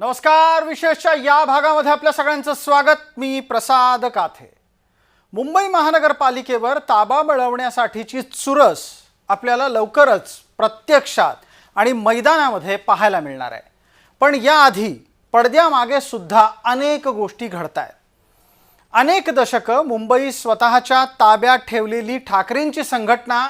नमस्कार विशेषच्या या भागामध्ये आपल्या सगळ्यांचं स्वागत. मी प्रसाद काथे. मुंबई महानगरपालिकेवर ताबा मिळवण्यासाठीची चुरस आपल्याला लवकरच प्रत्यक्षात आणि मैदानामध्ये पाहायला मिळणार आहे. पण याआधी पडद्यामागे सुद्धा अनेक गोष्टी घडत आहेत अनेक दशकं मुंबई स्वतःच्या ताब्यात ठेवलेली ठाकरेंची संघटना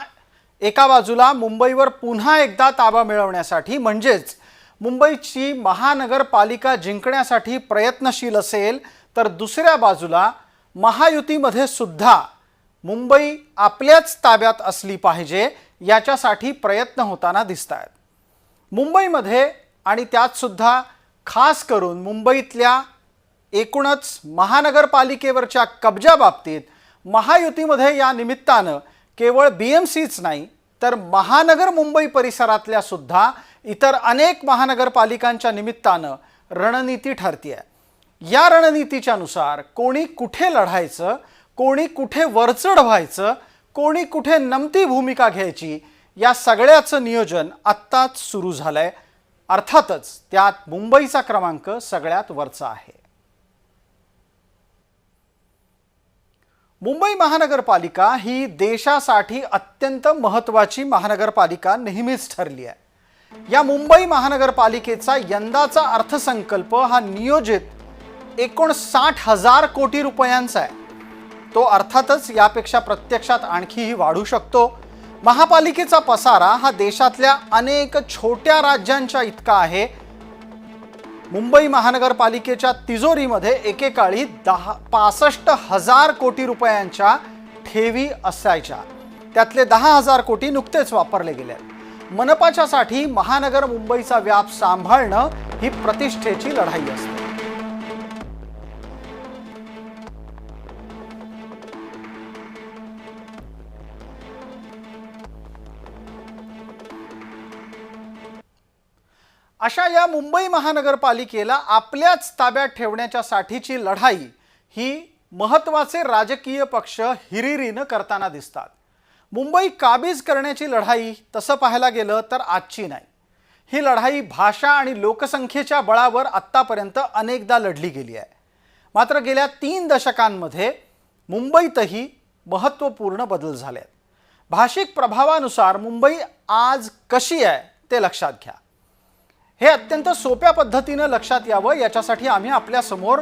एका बाजूला मुंबईवर पुन्हा एकदा ताबा मिळवण्यासाठी म्हणजेच मुंबईची महानगरपालिका जिंकण्यासाठी प्रयत्नशील असेल तर दुसऱ्या बाजूला महायुतीमध्ये सुद्धा मुंबई आपल्याच ताब्यात असली पाहिजे याच्यासाठी प्रयत्न होताना दिसत आहेत मुंबईमध्ये आणि त्यातसुद्धा खास करून मुंबईतल्या एकूणच महानगरपालिकेवरच्या कब्जाबाबतीत महायुतीमध्ये या निमित्तानं केवळ बी एम सीच नाही तर महानगर मुंबई परिसरातल्या सुद्धा इतर अनेक महानगरपालिकांच्या निमित्तानं रणनीती ठरते आहे या रणनीतीच्या नुसार कोणी कुठे लढायचं कोणी कुठे वरचढ व्हायचं कोणी कुठे नमती भूमिका घ्यायची या सगळ्याचं नियोजन आत्ताच सुरू झालं आहे अर्थातच त्यात मुंबईचा क्रमांक सगळ्यात वरचा आहे. मुंबई महानगरपालिका ही देशासाठी अत्यंत महत्त्वाची महानगरपालिका नेहमीच ठरली आहे. या मुंबई महानगरपालिकेचा यंदाचा अर्थसंकल्प हा नियोजित एकोणसाठ हजार कोटी रुपयांचा आहे. तो अर्थातच यापेक्षा प्रत्यक्षात आणखीही वाढू शकतो. महापालिकेचा पसारा हा देशातल्या अनेक छोट्या राज्यांच्या इतका आहे. मुंबई महानगरपालिकेच्या तिजोरीमध्ये एकेकाळी दहा पासष्ट हजार कोटी रुपयांच्या ठेवी असायच्या त्यातले दहा हजार कोटी नुकतेच वापरले गेले आहेत. मनपाच्यासाठी महानगर मुंबईचा व्याप सांभाळणं ही प्रतिष्ठेची लढाई असते अशा या मुंबई महानगरपालिकेला आपल्याच ताब्यात ठेवण्याच्या साठीची लढाई ही महत्त्वाचे राजकीय पक्ष हिरिरीनं करताना दिसतात. मुंबई काबीज करण्याची लढाई तसं पाहायला गेलं तर आजची नाही. ही लढाई भाषा आणि लोकसंख्येच्या बळावर आत्तापर्यंत अनेकदा लढली गेली आहे. मात्र गेल्या तीन दशकांमध्ये मुंबईतही महत्त्वपूर्ण बदल झाले आहेत भाषिक प्रभावानुसार मुंबई आज कशी आहे ते लक्षात घ्या. हे अत्यंत सोप्या पद्धतीनं लक्षात यावं. याच्यासाठी आम्ही आपल्यासमोर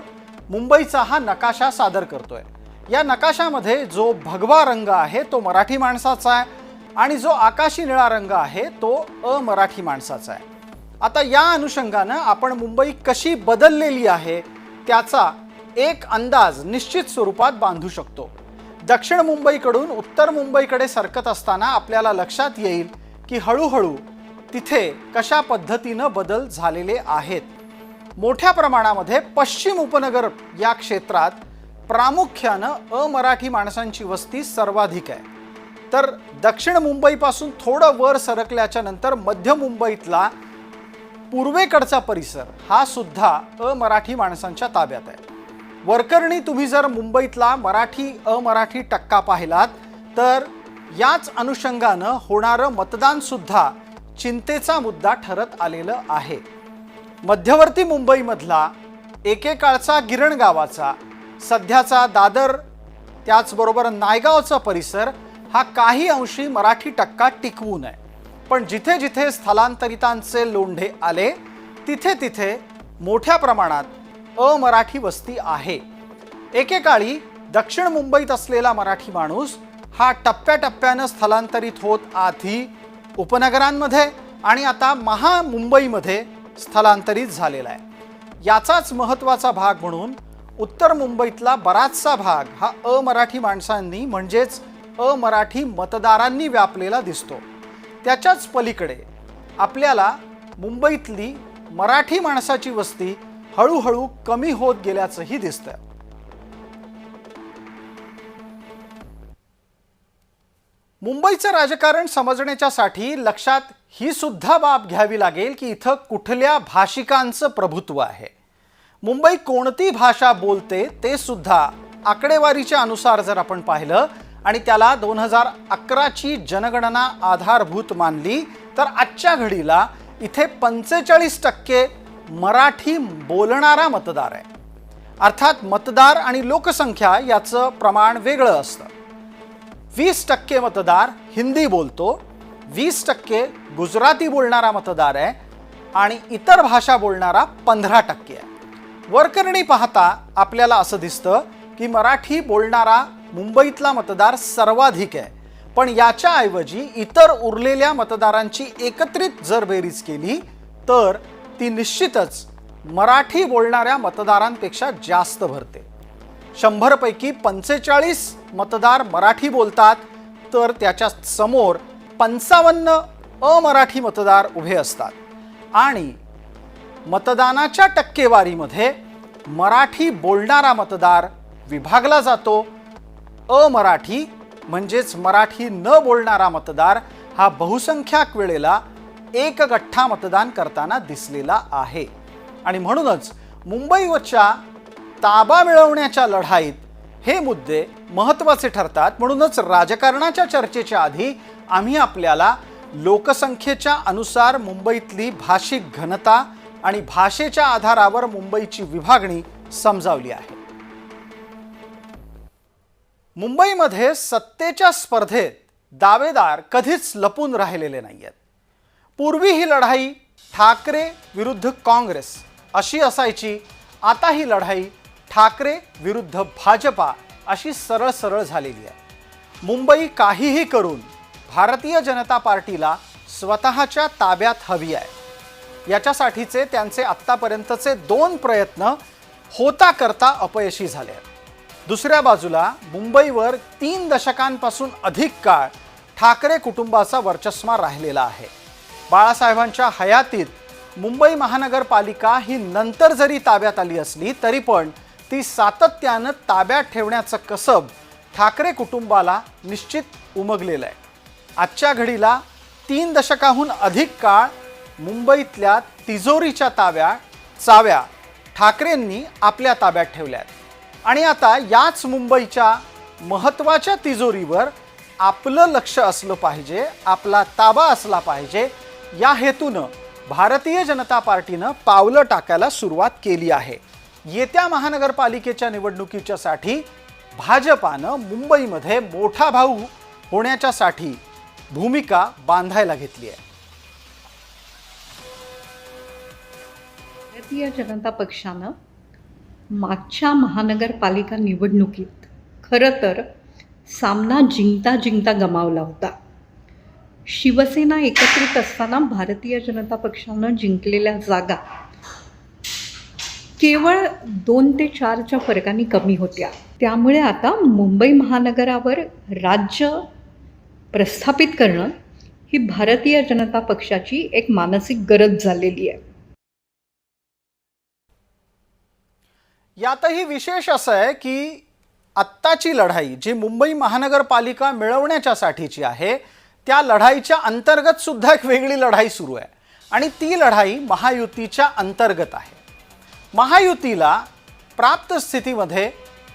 मुंबईचा हा नकाशा सादर करतोय. या नकाशामध्ये जो भगवा रंग आहे तो मराठी माणसाचा आहे आणि जो आकाशी निळा रंग आहे तो अमराठी माणसाचा आहे. आता या अनुषंगानं आपण मुंबई कशी बदललेली आहे त्याचा एक अंदाज निश्चित स्वरूपात बांधू शकतो. दक्षिण मुंबईकडून उत्तर मुंबईकडे सरकत असताना आपल्याला लक्षात येईल की हळूहळू तिथे कशा पद्धतीनं बदल झालेले आहेत? मोठ्या प्रमाणामध्ये पश्चिम उपनगर या क्षेत्रात प्रामुख्यानं अमराठी माणसांची वस्ती सर्वाधिक आहे. तर दक्षिण मुंबईपासून थोडं वर सरकल्याच्या नंतर मध्य मुंबईतला पूर्वेकडचा परिसर हा सुद्धा अमराठी माणसांच्या ताब्यात आहे. वरकरणी तुम्ही जर मुंबईतला मराठी अमराठी टक्का पाहिलात तर याच अनुषंगानं होणारं मतदानसुद्धा चिंतेचा मुद्दा ठरत आलेलं आहे. मध्यवर्ती मुंबईमधला एकेकाळचा गिरण गावाचा सध्याचा दादर त्याचबरोबर नायगावचा परिसर हा काही अंशी मराठी टक्का टिकवू नये. पण जिथे जिथे स्थलांतरितांचे लोंढे आले तिथे तिथे मोठ्या प्रमाणात अमराठी वस्ती आहे. एकेकाळी दक्षिण मुंबईत असलेला मराठी माणूस हा टप्प्याटप्प्यानं स्थलांतरित होत आधी उपनगरांमध्ये आणि आता महामुंबईमध्ये स्थलांतरित झालेला आहे. याचाच महत्त्वाचा भाग म्हणून उत्तर मुंबईतला बराचसा भाग हा अमराठी माणसांनी म्हणजेच अमराठी मतदारांनी व्यापलेला दिसतो. त्याच्याच पलीकडे आपल्याला मुंबईतली मराठी माणसाची वस्ती हळूहळू कमी होत गेल्याचंही दिसतं मुंबईचं राजकारण समजण्याच्यासाठी लक्षात ही सुद्धा बाब घ्यावी लागेल की इथं कुठल्या भाषिकांचं प्रभुत्व आहे. मुंबई कोणती भाषा बोलते ते सुद्धा आकडेवारीच्या अनुसार जर आपण पाहिलं आणि त्याला दोन हजार अकराची जनगणना आधारभूत मानली तर आजच्या घडीला इथे पंचेचाळीस टक्के मराठी बोलणारा मतदार आहे. अर्थात मतदार आणि लोकसंख्या याचं प्रमाण वेगळं असतं. वीस टक्के मतदार हिंदी बोलतो वीस टक्के गुजराती बोलणारा मतदार आहे आणि इतर भाषा बोलणारा पंधरा टक्के आहे. वरकरणी पाहता आपल्याला असं दिसतं की मराठी बोलणारा मुंबईतला मतदार सर्वाधिक आहे. पण याच्याऐवजी इतर उरलेल्या मतदारांची एकत्रित जर बेरीज केली तर ती निश्चितच मराठी बोलणाऱ्या मतदारांपेक्षा जास्त भरते. शंभरपैकी पंचेचाळीस मतदार मराठी बोलतात तर त्याच्यासमोर पंचावन्न अमराठी मतदार उभे असतात. आणि मतदानाच्या टक्केवारीमध्ये मराठी बोलणारा मतदार विभागला जातो. अमराठी म्हणजेच मराठी न बोलणारा मतदार हा बहुसंख्याक वेळेला एक गठ्ठा मतदान करताना दिसलेला आहे. आणि म्हणूनच मुंबईवरच्या ताबा मिळवण्याच्या लढाईत हे मुद्दे महत्त्वाचे ठरतात. म्हणूनच राजकारणाच्या चर्चेच्या आधी आम्ही आपल्याला लोकसंख्येच्या अनुसार मुंबईतली भाषिक घनता आणि भाषेच्या आधारावर मुंबईची विभागणी समजावली आहे. मुंबईमध्ये सत्तेच्या स्पर्धेत दावेदार कधीच लपून राहिलेले नाही आहेत पूर्वी ही लढाई ठाकरे विरुद्ध काँग्रेस अशी असायची आता ही लढाई ठाकरे विरुद्ध भाजपा अशी सरळ सरळ झालेली आहे. मुंबई काहीही करून भारतीय जनता पार्टीला स्वतःच्या ताब्यात हवी आहे. याच्यासाठीचे त्यांचे आत्तापर्यंतचे दोन प्रयत्न होता करता अपयशी झाले आहेत. दुसऱ्या बाजूला मुंबईवर तीन दशकांपासून अधिक काळ ठाकरे कुटुंबाचा वर्चस्मा राहिलेला आहे. बाळासाहेबांच्या हयातीत मुंबई महानगरपालिका ही नंतर जरी ताब्यात आली असली तरी पण ती सातत्यानं ताब्यात ठेवण्याचं कसब ठाकरे कुटुंबाला निश्चित उमगलेलं आहे. आजच्या घडीला तीन दशकाहून अधिक काळ मुंबईतल्या तिजोरीच्या ताब्या चाव्या ठाकरेंनी आपल्या ताब्यात ठेवल्या आहेत. आणि आता याच मुंबईच्या महत्त्वाच्या तिजोरीवर आपलं लक्ष असलं पाहिजे आपला ताबा असला पाहिजे या हेतूनं भारतीय जनता पार्टीनं पावलं टाकायला सुरुवात केली आहे. येत्या महानगरपालिकेच्या निवडणुकीच्यासाठी भाजपानं मुंबईमध्ये मोठा भाऊ होण्याच्यासाठी भूमिका बांधायला घेतली आहे. भारतीय जनता पक्षानं मागच्या महानगरपालिका निवडणुकीत खरं तर सामना जिंकता जिंकता गमावला होता. शिवसेना एकत्रित असताना भारतीय जनता पक्षानं जिंकलेल्या जागा केवळ दोन ते चारच्या फरकाने कमी होत्या. त्यामुळे आता मुंबई महानगरावर राज्य प्रस्थापित करणं ही भारतीय जनता पक्षाची एक मानसिक गरज झालेली आहे. यातही विशेष असं आहे की आत्ताची लढाई जी मुंबई महानगरपालिका मिळवण्याच्यासाठीची आहे त्या लढाईच्या अंतर्गत सुद्धा एक वेगळी लढाई सुरू आहे. आणि ती लढाई महायुतीच्या अंतर्गत आहे. महायुतीला प्राप्त स्थितीमध्ये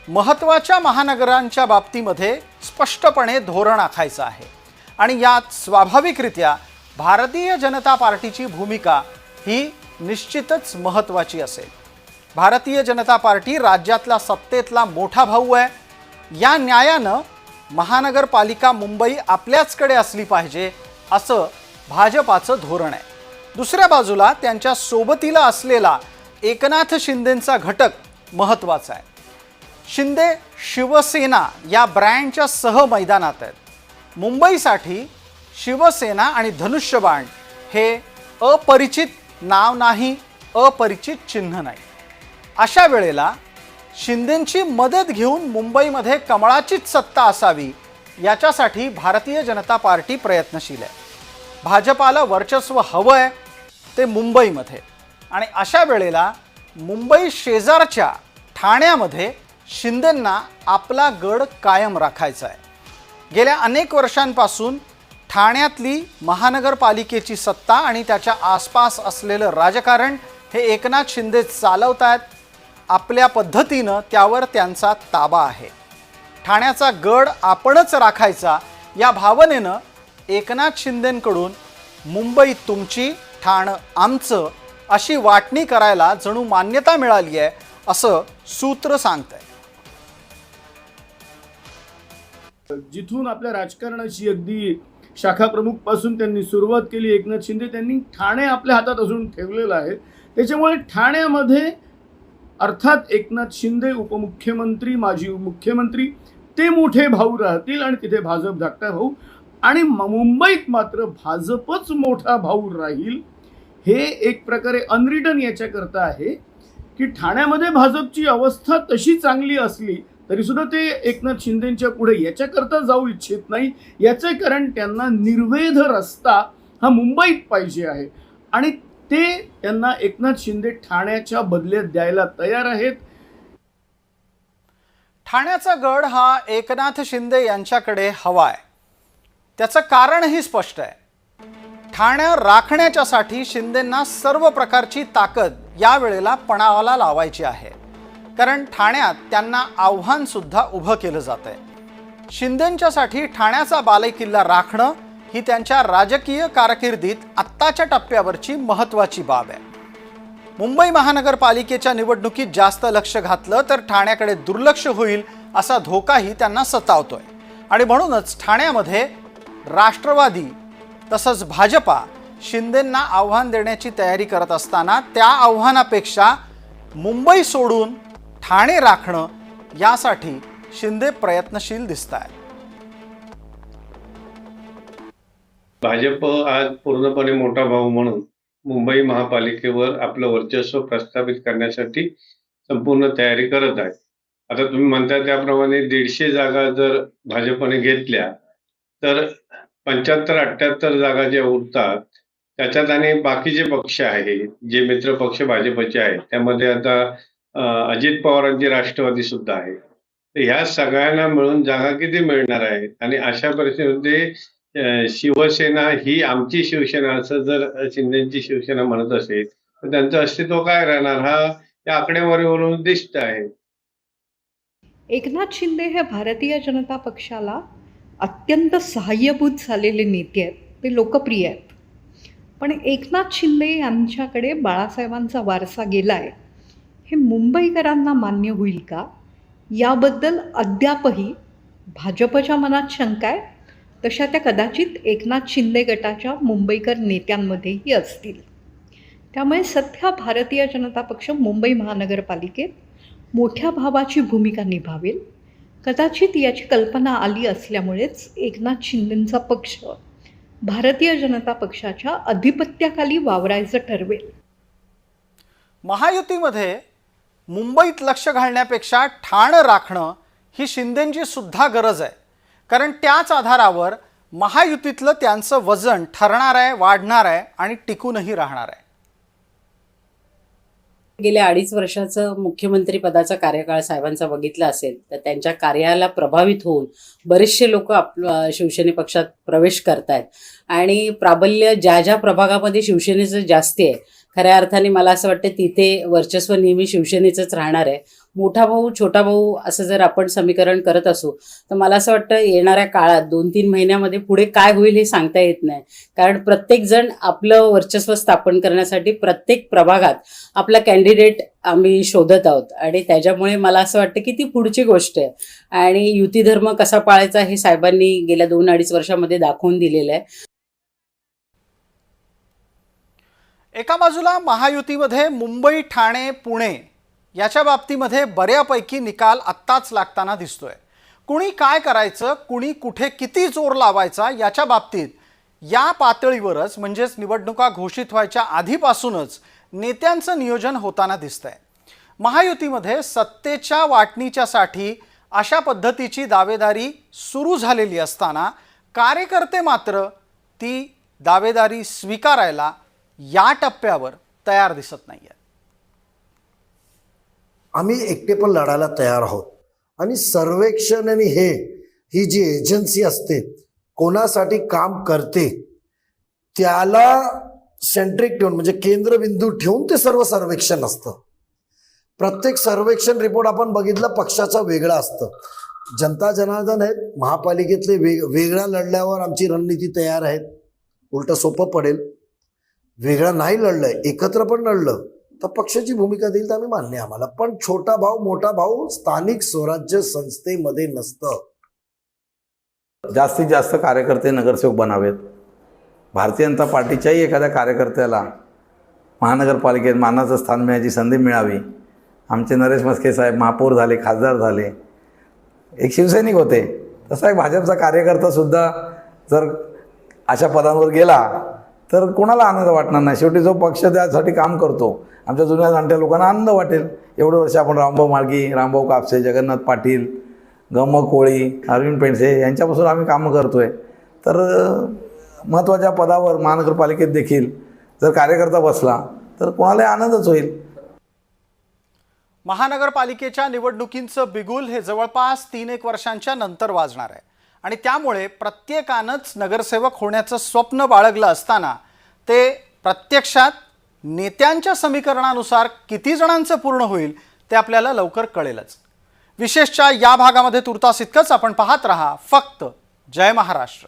महत्त्वाच्या महानगरांच्या बाबतीमध्ये स्पष्टपणे धोरण आखायचं आहे. आणि यात स्वाभाविकरित्या भारतीय जनता पार्टीची भूमिका ही निश्चितच महत्त्वाची असेल. भारतीय जनता पार्टी राज्यातला सत्तेतला मोठा भाऊ आहे. या न्यायानं महानगरपालिका मुंबई आपल्याचकडे असली पाहिजे असं भाजपाचं धोरण आहे. दुसऱ्या बाजूला त्यांच्या सोबतीला असलेला एकनाथ शिंदेंचा घटक महत्त्वाचा आहे. शिंदे शिवसेना या ब्रँडच्या सह मैदानात आहेत. मुंबईसाठी शिवसेना आणि धनुष्यबाण हे अपरिचित नाव नाही अपरिचित चिन्ह नाही. अशा वेळेला शिंदेंची मदत घेऊन मुंबईमध्ये कमळाचीच सत्ता असावी याच्यासाठी भारतीय जनता पार्टी प्रयत्नशील आहे. भाजपाला वर्चस्व हवं आहे ते मुंबईमध्ये. आणि अशा वेळेला मुंबई शेजारच्या ठाण्यामध्ये शिंदेंना आपला गड कायम राखायचा आहे. गेल्या अनेक वर्षांपासून ठाण्यातली महानगरपालिकेची सत्ता आणि त्याच्या आसपास असलेलं राजकारण हे एकनाथ शिंदे चालवत आहेत आपल्या पद्धतीनं त्यावर त्यांचा ताबा आहे. ठाण्याचा गड आपणच राखायचा या भावनेनं एकनाथ शिंदेंकडून मुंबई तुमची ठाणं आमचं अशी वाटणी करायला जणू मान्यता मिळाली आहे असं सूत्र सांगत आहे जिथून आपल्या राजकारणाची अगदी शाखा प्रमुखपासून त्यांनी सुरुवात केली एकनाथ शिंदे त्यांनी ठाणे आपल्या हातात अजून ठेवलेलं आहे. त्याच्यामुळे ठाण्यामध्ये अर्थात एकनाथ शिंदे उपमुख्यमंत्री माजी मुख्यमंत्री ते मोठे भाऊ राहतील आणि तिथे भाजप धाकटा भाऊ. आणि मुंबईत मात्र भाजपच मोठा भाऊ राहील हे एक प्रकारे अनरिटन याच्याकरता आहे की ठाण्यामध्ये भाजपची अवस्था तशी चांगली असली तरीसुद्धा ते एकनाथ शिंदेच्या पुढे याच्याकरता जाऊ इच्छित नाही. याचं कारण त्यांना निर्वेध रस्ता हा मुंबईत पाहिजे आहे. आणि ते त्यांना एकनाथ शिंदे ठाण्याच्या बदल्यात द्यायला तयार आहेत. ठाण्याचा गड हा एकनाथ शिंदे यांच्याकडे हवा आहे. त्याचं कारणही स्पष्ट आहे. ठाण्या राखण्याच्यासाठी शिंदेंना सर्व प्रकारची ताकद या वेळेला पणावाला लावायची आहे. कारण ठाण्यात त्यांना आव्हानसुद्धा उभं केलं जात आहे शिंदेंच्यासाठी ठाण्याचा बालेकिल्ला राखणं ही त्यांच्या राजकीय कारकिर्दीत आत्ताच्या टप्प्यावरची महत्त्वाची बाब आहे. मुंबई महानगरपालिकेच्या निवडणुकीत जास्त लक्ष घातलं तर ठाण्याकडे दुर्लक्ष होईल असा धोकाही त्यांना सतावतोय. आणि म्हणूनच ठाण्यामध्ये राष्ट्रवादी तसंच भाजपा शिंदेंना आव्हान देण्याची तयारी करत असताना त्या आव्हानापेक्षा मुंबई सोडून ठाणे राखणं यासाठी शिंदे प्रयत्नशील दिसत आहेत भाजप आज पूर्णपणे मोठा भाऊ म्हणून मुंबई महापालिकेवर आपलं वर्चस्व प्रस्थापित करण्यासाठी संपूर्ण तयारी करत आहे. आता तुम्ही म्हणता त्याप्रमाणे दीडशे जागा जर भाजपने घेतल्या तर पंच्याहत्तर अठ्ठ्याहत्तर जागा ज्या उरतात त्याच्यात आणि बाकीचे पक्ष आहेत जे मित्र पक्ष भाजपचे आहेत त्यामध्ये आता अजित पवारांची राष्ट्रवादी सुद्धा आहे. तर ह्या सगळ्यांना मिळून जागा किती मिळणार आहेत आणि अशा परिस्थितीमध्ये शिवसेना ही आमची शिवसेना असं जर शिंदेची शिवसेना म्हणत असेल तर त्यांचं अस्तित्व काय राहणार? हा या आकडेवारीवरून दिसत आहे. एकनाथ शिंदे हे भारतीय जनता पक्षाला अत्यंत सहाय्यभूत झालेले नेते आहेत. ते लोकप्रिय आहेत. पण एकनाथ शिंदे यांच्याकडे बाळासाहेबांचा वारसा गेला आहे हे मुंबईकरांना मान्य होईल का? याबद्दल अद्यापही भाजपच्या मनात शंका आहे. तशा त्या कदाचित एकनाथ शिंदे गटाच्या मुंबईकर नेत्यांमध्येही असतील. त्यामुळे सध्या भारतीय जनता पक्ष मुंबई महानगरपालिकेत मोठ्या भावाची भूमिका निभावेल. कदाचित याची कल्पना आली असल्यामुळेच एकनाथ शिंदेंचा पक्ष भारतीय जनता पक्षाच्या अधिपत्याखाली वावरायचं ठरवेल. महायुतीमध्ये मुंबईत लक्ष घालण्यापेक्षा ठाण राखणं ही शिंदेंची सुद्धा गरज आहे. कारण त्याच आधारावर महायुतीतलं त्यांचं वजन ठरणार आहे वाढणार आहे आणि टिकूनही राहणार आहे. गेल्या अडीच वर्षाचं मुख्यमंत्री पदाचा कार्यकाळ साहेबांचा बघितला असेल तर त्यांच्या कार्याला प्रभावित होऊन बरेचसे लोक आपलं शिवसेने पक्षात प्रवेश करतायत. आणि प्राबल्य ज्या ज्या प्रभागामध्ये शिवसेनेचं जास्ती आहे खऱ्या अर्थाने मला असं वाटतं तिथे वर्चस्व नेहमी शिवसेनेचंच राहणार आहे. मोठा भाऊ छोटा भाऊ असं जर आपण समीकरण करत असू तर मला असं वाटतं येणाऱ्या काळात दोन तीन महिन्यामध्ये पुढे काय होईल हे सांगता येत नाही. कारण प्रत्येक जण आपलं वर्चस्व स्थापन करण्यासाठी प्रत्येक प्रभागात आपला कॅन्डिडेट आम्ही शोधत आहोत. आणि त्याच्यामुळे मला असं वाटतं की ती पुढची गोष्ट आहे. आणि युती धर्म कसा पाळायचा हे साहेबांनी गेल्या दोन अडीच वर्षामध्ये दाखवून दिलेलं आहे. एका बाजूला महायुतीमध्ये मुंबई ठाणे पुणे याच्या बाबतीमध्ये बऱ्यापैकी निकाल आत्ताच लागताना दिसतोय. कुणी काय करायचं कुणी कुठे किती जोर लावायचा याच्या बाबतीत या पातळीवरच म्हणजेच निवडणुका घोषित व्हायच्या आधीपासूनच नेत्यांचं नियोजन होताना दिसतंय. महायुतीमध्ये सत्तेच्या वाटणीच्यासाठी अशा पद्धतीची दावेदारी सुरू झालेली असताना कार्यकर्ते मात्र ती दावेदारी स्वीकारायला या टप्प्यावर तयार दिसत नाही आहेत आम्ही एकटे पण लढायला तयार आहोत. आणि सर्वेक्षण आणि हे ही जी एजन्सी असते कोणासाठी काम करते त्याला सेंट्रिक ठेवून म्हणजे केंद्रबिंदू ठेवून ते सर्व सर्वेक्षण असतं. प्रत्येक सर्वेक्षण रिपोर्ट आपण बघितलं पक्षाचा वेगळा असतं. जनता जनार्दन आहेत महापालिकेतले वेग वेगळ्या लढल्यावर आमची रणनीती तयार आहेत. उलट सोपं पडेल. वेगळं नाही लढलं एकत्र पण लढलं तर पक्षाची भूमिका देईल तर आम्ही मान्य आम्हाला. पण छोटा भाऊ मोठा भाऊ स्थानिक स्वराज्य संस्थेमध्ये नसतं. जास्तीत जास्त कार्यकर्ते नगरसेवक बनावेत. भारतीय जनता पार्टीच्याही एखाद्या कार्यकर्त्याला महानगरपालिकेत मानाचं स्थान मिळायची संधी मिळावी. आमचे नरेश मस्के साहेब महापौर झाले खासदार झाले. एक शिवसैनिक होते. तसा एक भाजपचा कार्यकर्तासुद्धा जर अशा पदांवर गेला तर कोणाला आनंद वाटणार नाही? शेवटी जो पक्ष त्यासाठी काम करतो आमच्या जुन्या जाणत्या लोकांना आनंद वाटेल. एवढं वर्ष आपण रामभाऊ माळगी रामभाऊ कापसे जगन्नाथ पाटील गम कोळी अरविंद पेंडसे यांच्यापासून आम्ही कामं आहे तर महत्त्वाच्या पदावर महानगरपालिकेत देखील जर कार्यकर्ता बसला तर कोणालाही आनंदच होईल. महानगरपालिकेच्या निवडणुकींचं बिगुल हे जवळपास तीन एक वर्षांच्या नंतर वाजणार आहे. आणि त्यामुळे प्रत्येकानंच नगरसेवक होण्याचं स्वप्न बाळगलं असताना ते प्रत्यक्षात नेत्यांच्या समीकरणानुसार किती जणांचं पूर्ण होईल ते आपल्याला लवकर कळेलच. विशेषच्या या भागामध्ये तुर्तास इतकंच आपण पाहत रहा. फक्त जय महाराष्ट्र.